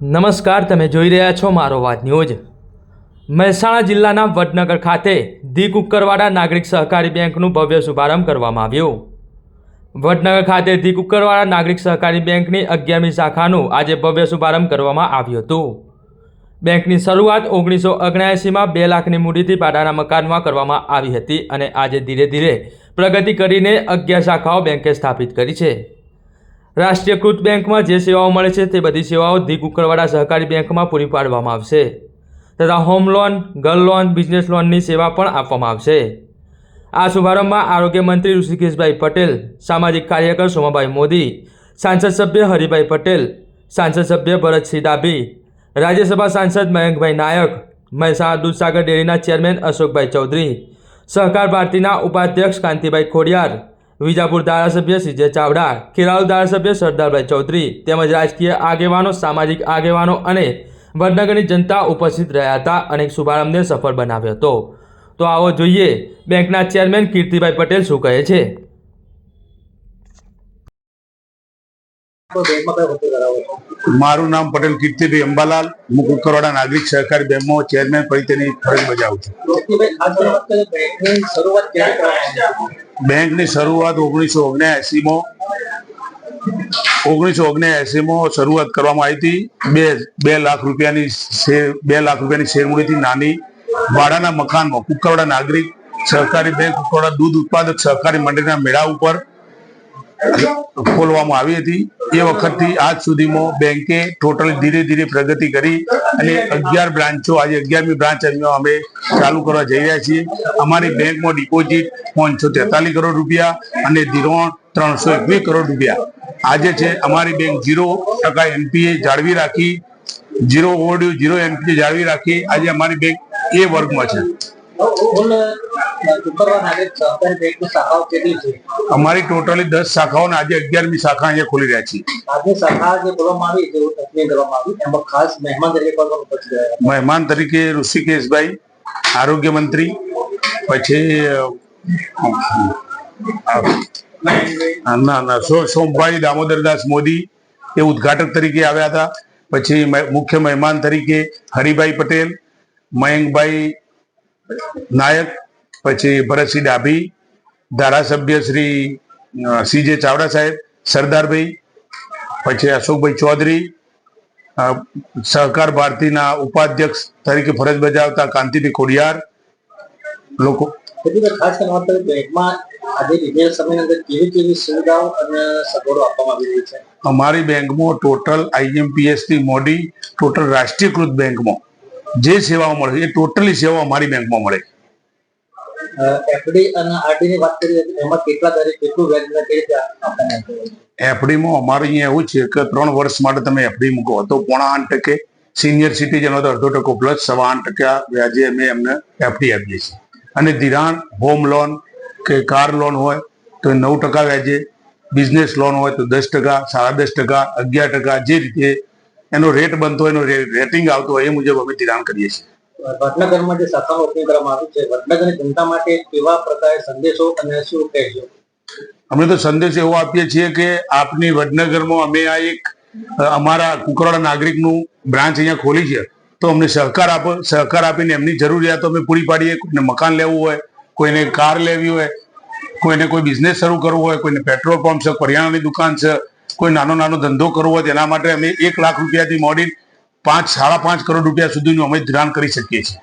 નમસ્કાર, તમે જોઈ રહ્યા છો મારો વાત ન્યૂઝ. મહેસાણા જિલ્લાના વડનગર ખાતે ધી કુકરવાડા નાગરિક સહકારી બેંકનું ભવ્ય શુભારંભ કરવામાં આવ્યો. વડનગર ખાતે ધી કુકરવાડા નાગરિક સહકારી બેંકની અગિયારમી શાખાનું આજે ભવ્ય શુભારંભ કરવામાં આવ્યું હતું. બેંકની શરૂઆત ઓગણીસો ઓગણ્યાસીમાં બે લાખની મૂડીથી પાડાના મકાનમાં કરવામાં આવી હતી અને આજે ધીરે ધીરે પ્રગતિ કરીને અગિયાર શાખાઓ બેંકે સ્થાપિત કરી છે. રાષ્ટ્રીયકૃત બેંકમાં જે સેવાઓ મળે છે તે બધી સેવાઓ ધી કુકરવાડા સહકારી બેંકમાં પૂરી પાડવામાં આવશે. તથા home loan, girl loan, business લોનની સેવા પણ આપવામાં આવશે. આ શુભારંભમાં આરોગ્ય મંત્રી ઋષિકેશભાઈ પટેલ, સામાજિક કાર્યકર સોમાભાઈ મોદી, સાંસદ સભ્ય હરિભાઈ પટેલ, સાંસદ સભ્ય ભરતસિંહ ડાભી, રાજ્યસભા સાંસદ મયંકભાઈ નાયક, મહેસાણા દૂધસાગર ડેરીના ચેરમેન અશોકભાઈ ચૌધરી, સહકાર ભારતીના ઉપાધ્યક્ષ કાંતિભાઈ ખોડિયાર વિજાપુર ધારાસભ્ય સીજે ચાવડા ખેરાલુ ધારાસભ્ય સરદારભાઈ ચૌધરી તેમજ રાજકીય આગેવાનો સામાજિક આગેવાનો અને વડનગરની જનતા ઉપસ્થિત રહ્યા હતા અને શુભારંભને સફળ બનાવ્યો હતો. તો આવો જોઈએ બેંકના ચેરમેન કીર્તિભાઈ પટેલ શું કહે છે. મારું નામ પટેલ કીર્તિભાઈ અંબાલાલ. હું કુકરવાડા નાગરિક સહકારી બેંકમાં ચેરમેન તરીકેની ફરજ બજાવું છું? બેંકની શરૂઆત? ઓગણીસો ઓગણ્યાએંસીમાં ઓગણીસો ઓગણ્યાએંસીમાં શરૂઆત કરવામાં આવી હતી બે બે લાખ રૂપિયાની શેર, બે લાખ રૂપિયાની શેરમૂડીથી નાની ભાડાના મકાનમાં કુકરવાડા નાગરિક સહકારી બેંક કુકરવાડા દૂધ ઉત્પાદક સહકારી મંડળીના મેળા ઉપર ખોલવામાં આવી હતી. એ વખતથી આજ સુધીમાં બેંકે ટોટલ ધીરે ધીરે પ્રગતિ કરી અને અગિયાર બ્રાન્ચો, આજે અગિયારમી બ્રાન્ચ અમે ચાલુ કરવા જઈ રહ્યા છીએ. અમારી બેંકમાં ડિપોઝિટ પાંચસો તેતાલીસ કરોડ રૂપિયા અને ધિરોણ ત્રણસો એકવીસ કરોડ રૂપિયા. આજે છે, અમારી બેંક ઝીરો ટકા એનપીએ જાળવી રાખી, ઝીરો ઓવરડ્યુ ઝીરો એનપીએ જાળવી રાખી. આજે અમારી બેંક એ વર્ગમાં છે. છે અમારી ટોટલી દસ શાખાઓ આજે અગિયારમી શાખા અહીંયા ખોલી રહ્યા ખાસ મહેમાન તરીકે ઋષિકેશભાઈ આરોગ્ય મંત્રી પછી ના ના સોમભાઈ દામોદરદાસ મોદી એ ઉદઘાટક તરીકે આવ્યા હતા. પછી મુખ્ય મહેમાન તરીકે હરિભાઈ પટેલ મયંકભાઈ નાયક પછી ભરતસિંહ ડાભી ધારાસભ્ય શ્રી સીજે ચાવડા સાહેબ સરદારભાઈ પછી અશોકભાઈ ચૌધરી સહકાર ભારતીના ઉપાધ્યક્ષ તરીકે ફરજ બજાવતા કાંતિભાઈ ખોડિયાર લોકો ખાસ અમારી બેંકમાં ટોટલ આઈએમપીએસથી મોડી ટોટલ રાષ્ટ્રીયકૃત બેંકમાં જે સેવાઓ મળે એ ટોટલી સેવાઓ અમારી બેંકમાં મળે એફડી અને આરડી ની વાત કરીએ એમાં કેટલા દરે કેટલું વ્યાજ? એફડીમાં અમારે અહીંયા એવું છે કે ત્રણ વર્ષ માટે તમે એફડી મૂકો. તો પોણા આઠ ટકે. સિનિયર સિટીઝન તો અડધો ટકો પ્લસ સવા આઠ ટકા વ્યાજે અમે એમને એફડી આપીએ છીએ. અને ધિરાણ હોમ લોન કે કાર લોન હોય તો નવ ટકા વ્યાજે. બિઝનેસ લોન હોય તો દસ ટકા સાડા દસ ટકા અગિયાર ટકા જે રીતે એનો રેટ બનતો હોય એનો રેટિંગ આવતો હોય એ મુજબ અમે ધિરાણ કરીએ છીએ. વડનગરમાં જે શાખાનું ઓપનિંગ કરવામાં આવ્યું છે વડનગરની જનતા માટે કેવા પ્રકારે સંદેશો અને શું કહેજો અમે તો સંદેશ એવો આપીએ છીએ કે આપની વડનગરમાં અમે આ એક અમારા કુકરાળા નાગરિકનું બ્રાન્ચ અહીંયા ખોલી છે તો અમને સહકાર આપો સહકાર આપીને એમની જરૂરિયાતો અમે પૂરી પાડીએ. કોઈને મકાન લેવું હોય કોઈને કાર લેવી હોય કોઈને કોઈ બિઝનેસ શરૂ કરવો હોય કોઈને પેટ્રોલ પંપ છે કરિયાણાની દુકાન છે કોઈ નાનો નાનો ધંધો કરવો હોય તેના માટે અમે એક લાખ રૂપિયાથી મોડી પાંચ, સાડા પાંચ કરોડ રૂપિયા સુધીનું અમે ધિરાણ કરી શકીએ છીએ.